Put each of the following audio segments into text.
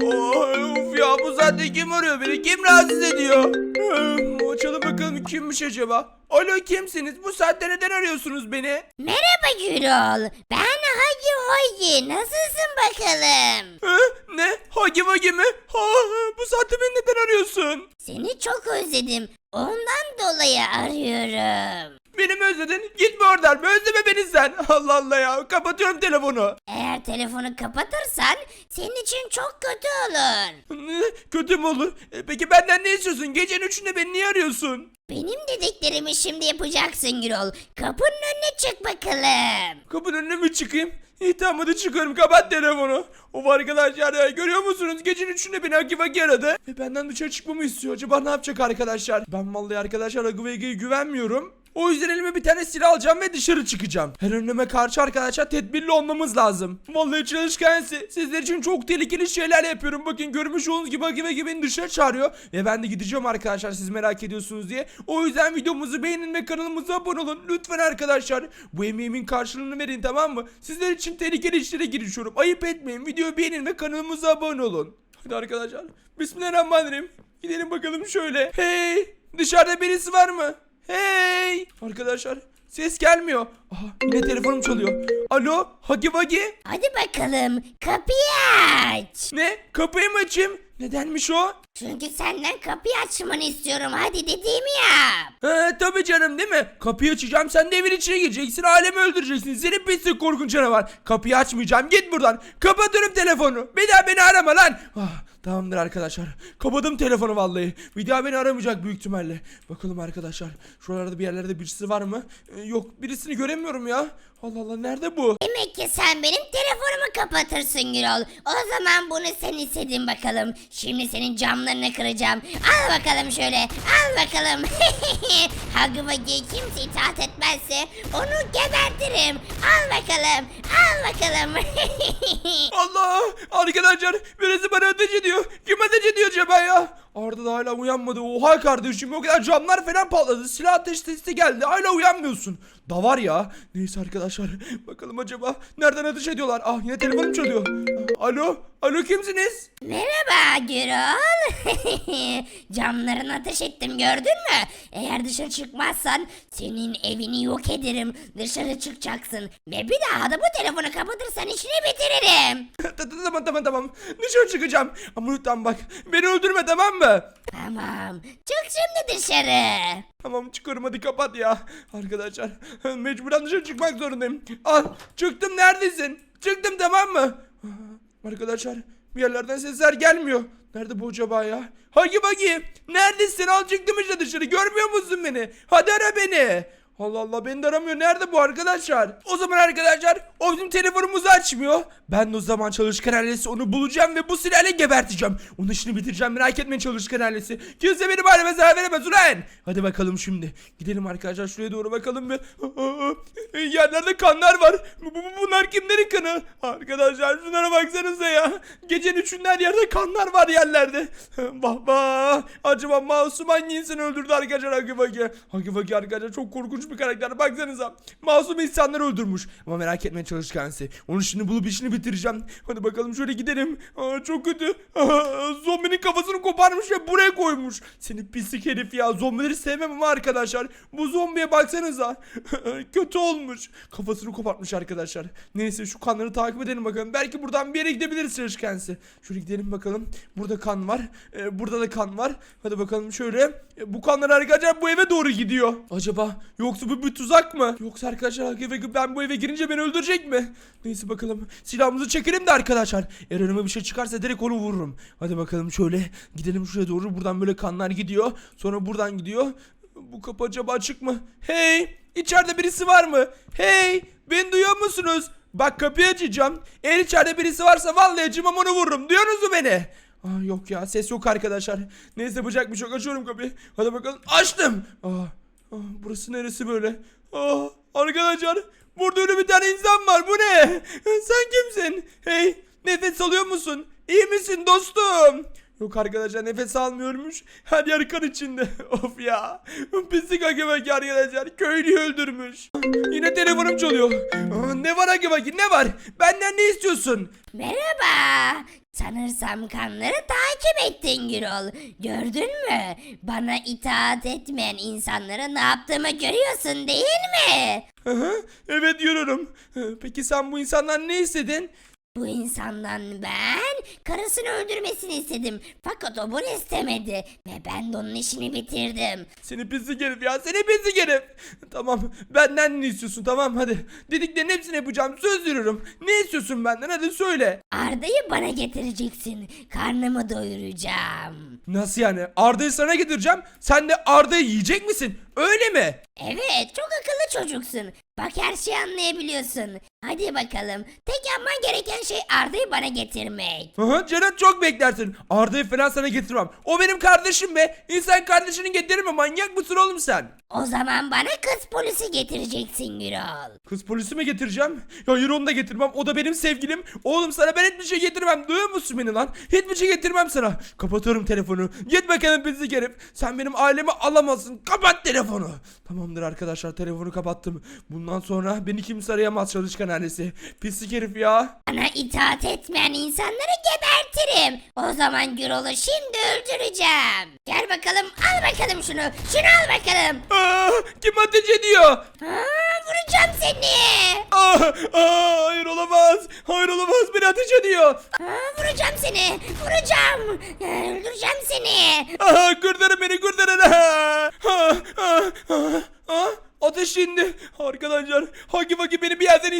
Of ya bu saatte kim arıyor beni? Kim rahatsız ediyor? Hmm, Açalım bakalım kimmiş acaba? Alo kimsiniz? Bu saatte neden arıyorsunuz beni? Merhaba Gürol. Ben Hagi Hogi. Nasılsın bakalım? Hı? Ne? Hagi vagi mi? Ha, bu saatte beni neden arıyorsun? Seni çok özledim. Ondan dolayı arıyorum. Beni mi özledin? Gitme oradan. Özleme beni sen. Allah Allah ya. Kapatıyorum telefonu. Eğer telefonu kapatırsan senin için çok kötü olur. Ne? Kötü mü olur? E, peki benden ne istiyorsun? Gecenin üçünde beni niye arıyorsun? Benim dediklerimi şimdi yapacaksın Gürol. Kapının önüne çık bakalım. Kapının önüne mi çıkayım? İyi tamam hadi çıkıyorum kapat telefonu. Of arkadaşlar ya görüyor musunuz? Gecenin üçünde beni Aki Vaki aradı. Ve benden dışarı çıkmamı istiyor. Acaba ne yapacak arkadaşlar? Ben vallahi arkadaşlar Aki Vaki'ye güvenmiyorum. O yüzden elime bir tane silah alacağım ve dışarı çıkacağım. Her önüme karşı arkadaşlar tedbirli olmamız lazım. Vallahi çalışkansı. Sizler için çok tehlikeli şeyler yapıyorum. Bakın görmüş olduğunuz gibi Aki Vaki beni dışarı çağırıyor. Ve ben de gideceğim arkadaşlar siz merak ediyorsunuz diye. O yüzden videomuzu beğenin ve kanalımıza abone olun. Lütfen arkadaşlar. Bu emeğimin karşılığını verin tamam mı? Sizler için tehlikeli işlere girişiyorum. Ayıp etmeyin. Videoyu beğenin ve kanalımıza abone olun. Hadi arkadaşlar. Bismillahirrahmanirrahim. Gidelim bakalım şöyle. Hey! Dışarıda birisi var mı? Hey! Arkadaşlar ses gelmiyor. Aha yine telefonum çalıyor. Alo? Hagi Vagi? Hadi bakalım kapıyı aç. Ne? Kapıyı mı açayım? Nedenmiş o? Çünkü senden kapıyı açmanı istiyorum. Hadi dediğimi yap. He tabii canım değil mi? Kapıyı açacağım sen de evin içine gireceksin alemi öldüreceksin. Seni pislik korkunç canavar. Kapıyı açmayacağım git buradan. Kapatıyorum telefonu. Bir daha beni arama lan. Ah, tamamdır arkadaşlar. Kapadım telefonu vallahi. Bir daha beni aramayacak büyük ihtimalle. Bakalım arkadaşlar. Şuralarda bir yerlerde birisi var mı? Ee, yok birisini göremiyorum ya. Allah Allah nerede bu? Demek ki sen benim telefonumu kapatırsın Gürol. O zaman bunu sen istedin bakalım. Şimdi senin camlarını kıracağım. Al bakalım şöyle. Al bakalım. Vagi kimse itaat etmezse onu gebertirim. Al bakalım. Al bakalım. Allah! Arkadaşlar birisi bana ateş ediyor. Kim ateş ediyor acaba ya? Arda da hala uyanmadı. Oha kardeşim o kadar camlar falan patladı. Silah ateş sesi geldi. Hala uyanmıyorsun. Da var ya. Neyse arkadaşlar. Bakalım acaba nereden ateş ediyorlar? Ah yine telefonum çalıyor. Alo? Alo kimsiniz? Merhaba Gürol. Camlarını ateş ettim gördün mü? Eğer dışarı çıkmazsan senin evini yok ederim. Dışarı çıkacaksın. Ve bir daha da bu telefonu kapatırsan işini bitiririm. tamam tamam tamam. Dışarı çıkacağım. Ama lütfen bak. Beni öldürme tamam mı? Tamam. Çık şimdi dışarı. Tamam çıkıyorum hadi kapat ya. Arkadaşlar mecburen dışarı çıkmak zorundayım. Al çıktım neredesin? Çıktım tamam mı? Arkadaşlar bir yerlerden sesler gelmiyor. Nerede bu acaba ya? Hagi Bagi neredesin? Al çıktım işte dışarı görmüyor musun beni? Hadi ara beni. Allah Allah beni de aramıyor. Nerede bu arkadaşlar? O zaman arkadaşlar o bizim telefonumuzu açmıyor. Ben de o zaman çalışkan ailesi onu bulacağım ve bu silahla geberteceğim. Onun işini bitireceğim merak etmeyin çalışkan ailesi. Kimse benim halime zarar veremez ulan. Hadi bakalım şimdi. Gidelim arkadaşlar şuraya doğru bakalım ve yerlerde kanlar var. Bu, bu- bunlar kimlerin kanı? Arkadaşlar şunlara baksanıza ya. Gecenin üçünde her yerde kanlar var yerlerde. Bah. Acaba masum hangi insan öldürdü arkadaşlar Hagi Vagi? Hagi Vagi arkadaşlar çok korkunç bir karakter. Baksanıza. Masum insanları öldürmüş. Ama merak etmeyin çalışkansı. Onun işini bulup işini bitireceğim. Hadi bakalım şöyle gidelim. Aa, çok kötü. Aa, zombinin kafasını koparmış ve buraya koymuş. Seni pislik herif ya. Zombileri sevmem ama arkadaşlar. Bu zombiye baksanıza. kötü olmuş. Kafasını kopartmış arkadaşlar. Neyse şu kanları takip edelim bakalım. Belki buradan bir yere gidebiliriz çalışkansı. Şöyle gidelim bakalım. Burada kan var. Ee, burada da kan var. Hadi bakalım şöyle. Ee, bu kanlar arkadaşlar bu eve doğru gidiyor. Acaba yoksa bu bir tuzak mı? Yoksa arkadaşlar ben bu eve girince beni öldürecek mi? Neyse bakalım. Silahımızı çekelim de arkadaşlar. Eğer önüme bir şey çıkarsa direkt onu vururum. Hadi bakalım şöyle. Gidelim şuraya doğru. Buradan böyle kanlar gidiyor. Sonra buradan gidiyor. Bu kapı acaba açık mı? Hey! İçeride birisi var mı? Hey! Beni duyuyor musunuz? Bak kapıyı açacağım. Eğer içeride birisi varsa vallahi acımam onu vururum. Duyuyorsunuz mu beni? Aa, yok ya ses yok arkadaşlar. Neyse yapacak bir yok. Açıyorum kapıyı. Hadi bakalım. Açtım. Aa, aa, burası neresi böyle? Aa, arkadaşlar burada öyle bir tane insan var. Bu ne? Sen kimsin? Hey nefes alıyor musun? İyi misin dostum? Yok arkadaşlar nefes almıyormuş. Her yer kan içinde. of ya. Pislik Akibaki arkadaşlar. Köylüyü öldürmüş. Yine telefonum çalıyor. Ne var Akibaki ne var? Benden ne istiyorsun? Merhaba. Sanırsam kanları takip ettin Gürol. Gördün mü? Bana itaat etmeyen insanlara ne yaptığımı görüyorsun değil mi? Hı, evet görüyorum. Peki sen bu insandan ne istedin? Bu insandan ben karısını öldürmesini istedim. Fakat o bunu istemedi. Ve ben de onun işini bitirdim. Seni pislik herif ya seni pislik herif. Tamam benden ne istiyorsun tamam hadi. Dediklerin hepsini yapacağım söz veriyorum. Ne istiyorsun benden hadi söyle. Arda'yı bana getireceksin. Karnımı doyuracağım. Nasıl yani Arda'yı sana getireceğim sen de Arda'yı yiyecek misin öyle mi? Evet çok akıllı çocuksun. Bak her şeyi anlayabiliyorsun. Hadi bakalım. Tek yapman gereken şey Arda'yı bana getirmek. Hı hı canım çok beklersin. Arda'yı falan sana getirmem. O benim kardeşim be. İnsan kardeşini getirir mi manyak mısın oğlum sen? O zaman bana kız polisi getireceksin Gürol. Kız polisi mi getireceğim? Ya hayır onu da getirmem. O da benim sevgilim. Oğlum sana ben hiçbir şey getirmem. Duyuyor musun beni lan? Hiçbir şey getirmem sana. Kapatıyorum telefonu. Git bakalım pislik herif. Sen benim ailemi alamazsın. Kapat telefonu. Tamamdır arkadaşlar telefonu kapattım. Bundan sonra beni kimse arayamaz çalışkan ailesi. Pislik herif ya. Bana itaat etmeyen insanları gebertirim. O zaman Gürol'u şimdi öldüreceğim. Gel bakalım al bakalım şunu. Şunu al bakalım. Aa, kim ateş ediyor? Ha, vuracağım seni. Aa, aa, hayır olamaz. Hayır olamaz. Beni ateş ediyor. Ha, vuracağım seni. Vuracağım. Ha, Öldüreceğim seni. Aha, kurtarın beni kurtarın. Ha, ha, ha, ha. Ateş indi. Arkadaşlar Haki Vaki beni bir yerden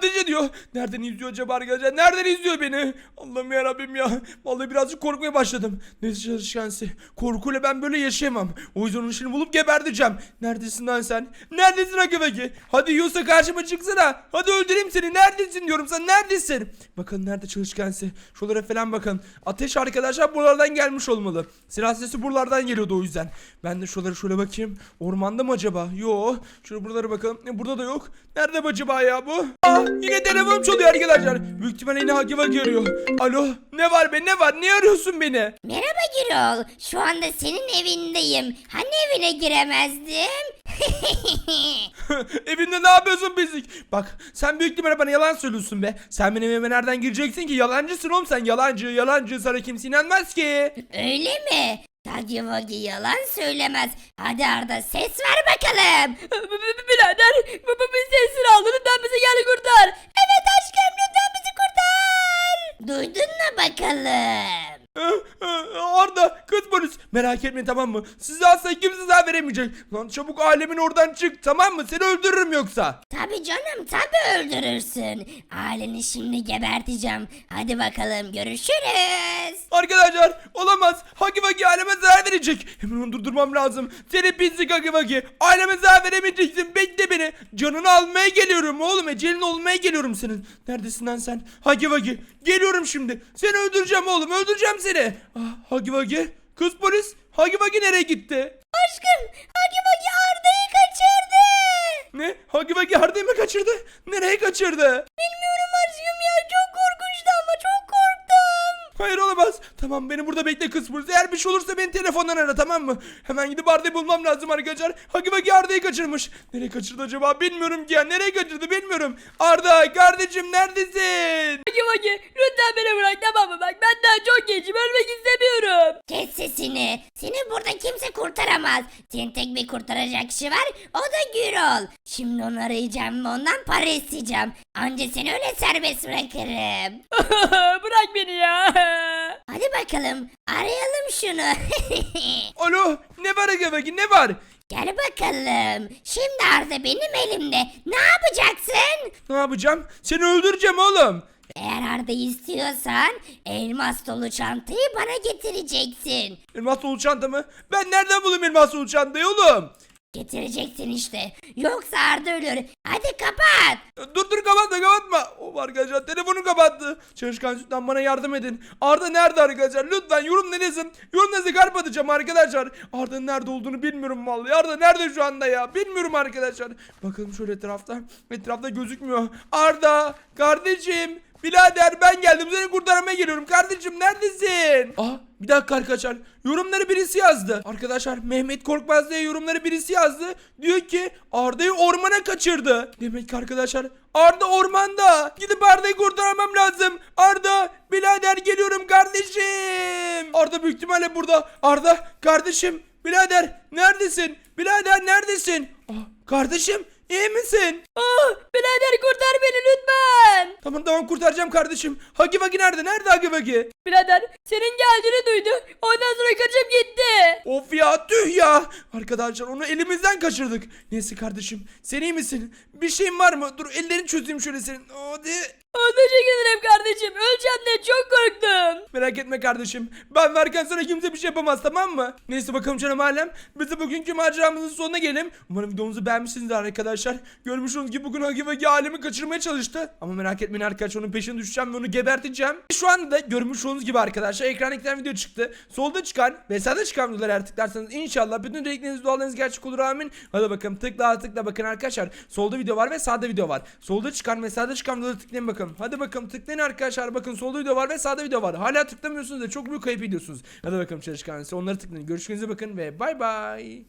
ateş ediyor. Nereden izliyor acaba arkadaşlar? Nereden izliyor beni? Allah'ım yarabbim ya. Vallahi birazcık korkmaya başladım. Neyse çalışkansı. Korkuyla ben böyle yaşayamam. O yüzden onu şimdi bulup geberteceğim. Neredesin lan sen? Neredesin Haki Vaki? Hadi yiyorsa karşıma çıksana. Hadi öldüreyim seni. Neredesin diyorum sen. Neredesin? Bakın nerede çalışkansı. Şuralara falan bakın. Ateş arkadaşlar buralardan gelmiş olmalı. Silah sesi buralardan geliyordu o yüzden. Ben de şuralara şöyle bakayım. Ormanda mı acaba? Yo. Şöyle buralara bakalım. E, Burada da yok. Nerede acaba ya bu? Aa, yine telefonum çalıyor arkadaşlar. Büyük ihtimalle yine Hagi Vagi arıyor. Alo. Ne var be ne var? Niye arıyorsun beni? Merhaba Gürol. Şu anda senin evindeyim. Hani evine giremezdim? Evinde ne yapıyorsun pislik? Bak sen büyük ihtimalle bana yalan söylüyorsun be. Sen benim evime nereden gireceksin ki? Yalancısın oğlum sen. Yalancı yalancı. Sana kimse inanmaz ki. Öyle mi? Vagi yalan söylemez. Hadi Arda ses ver bakalım. Birader baba biz sesini aldı lütfen bizi gel kurtar. Evet aşkım lütfen bizi kurtar. Duydun mu bakalım? Arda kız polis merak etme tamam mı? Size asla kimse zarar veremeyecek. Lan çabuk alemin oradan çık tamam mı? Seni öldürürüm yoksa. Tabi canım tabi öldürürsün. Aileni şimdi geberteceğim. Hadi bakalım görüşürüz. Arkadaşlar olamaz. Hagi Vagi aileme zarar verecek. Hemen onu durdurmam lazım. Seni pislik Hagi Vagi. Aileme zarar veremeyeceksin. Bekle beni. Canını almaya geliyorum oğlum. Ecelin olmaya geliyorum senin. Neredesin lan sen? Hagi Vagi. Geliyorum şimdi. Seni öldüreceğim oğlum. Öldüreceğim seni. Ah, Hagi Vagi. Kız polis. Hagi Vagi nereye gitti? Tamam beni burada bekle kız polis. Eğer bir şey olursa beni telefondan ara tamam mı? Hemen gidip Arda'yı bulmam lazım arkadaşlar. Hagi Vagi Arda'yı kaçırmış. Nereye kaçırdı acaba? Bilmiyorum ki ya. Nereye kaçırdı bilmiyorum. Arda kardeşim neredesin? Hagi Vagi lütfen beni bırak tamam mı bak ben daha çok gençim ölmek istemiyorum. Kes sesini. Seni burada kimse kurtaramaz. Senin tek bir kurtaracak kişi var. O da Gürol. Şimdi onu arayacağım ve ondan para isteyeceğim. Anca seni öyle serbest bırakırım. bırak beni ya. Hadi bakalım arayalım şunu. Alo ne var Vagi ne var? Gel bakalım. Şimdi Arda benim elimde. Ne yapacaksın? Ne yapacağım? Seni öldüreceğim oğlum. Eğer Arda'yı istiyorsan elmas dolu çantayı bana getireceksin. Elmas dolu çantamı? Ben nereden bulayım elmas dolu çantayı oğlum? Getireceksin işte. Yoksa Arda ölür. Hadi kapat. Dur dur kapatma kapatma. O arkadaşlar telefonu kapattı. Çalışkan sütten bana yardım edin. Arda nerede arkadaşlar? Lütfen yorum yazın. Yorum yazın kalp atacağım arkadaşlar. Arda'nın nerede olduğunu bilmiyorum vallahi. Arda nerede şu anda ya? Bilmiyorum arkadaşlar. Bakalım şöyle etrafta. Etrafta gözükmüyor. Arda kardeşim. Birader ben geldim seni kurtarmaya geliyorum kardeşim neredesin? Aa bir dakika arkadaşlar yorumları birisi yazdı. Arkadaşlar Mehmet Korkmaz diye yorumları birisi yazdı. Diyor ki Arda'yı ormana kaçırdı. Demek ki arkadaşlar Arda ormanda. Gidip Arda'yı kurtarmam lazım. Arda beni birader geliyorum kardeşim. Arda büyük ihtimalle burada. Arda kardeşim birader neredesin? Birader neredesin? Ah, kardeşim iyi misin? Ah birader kurtar beni lütfen. Tamam tamam kurtaracağım kardeşim. Hagi Vagi nerede? Nerede Hagi Vagi? Birader senin geldiğini duydu. Ondan sonra kaçıp gitti. Of ya tüh ya. Arkadaşlar onu elimizden kaçırdık. Neyse kardeşim sen iyi misin? Bir şeyin var mı? Dur ellerini çözeyim şöyle senin. Hadi. Teşekkür kardeşim. Öleceğim de çok korktum. Merak etme kardeşim. Ben varken sana kimse bir şey yapamaz tamam mı? Neyse bakalım canım alem. Biz de bugünkü maceramızın sonuna gelelim. Umarım videomuzu beğenmişsinizdir arkadaşlar. Görmüş olduğunuz gibi bugün Hagi Vagi alemi kaçırmaya çalıştı. Ama merak etmeyin arkadaşlar onun peşine düşeceğim ve onu geberteceğim. Şu anda da görmüş olduğunuz gibi arkadaşlar ekrana iki video çıktı. Solda çıkan ve sağda çıkan videoları eğer tıklarsanız inşallah bütün dilekleriniz dualarınız gerçek olur amin. Hadi bakalım tıkla tıkla bakın arkadaşlar. Solda video var ve sağda video var. Solda çıkan ve sağda çıkan videoları tıklayın bakalım. Hadi bakalım tıklayın arkadaşlar. Bakın solda video var ve sağda video var. Hala tıklamıyorsunuz da çok büyük kayıp ediyorsunuz. Hadi bakalım çalışkan. Onları tıklayın. Görüşürüz bakın ve bay bay.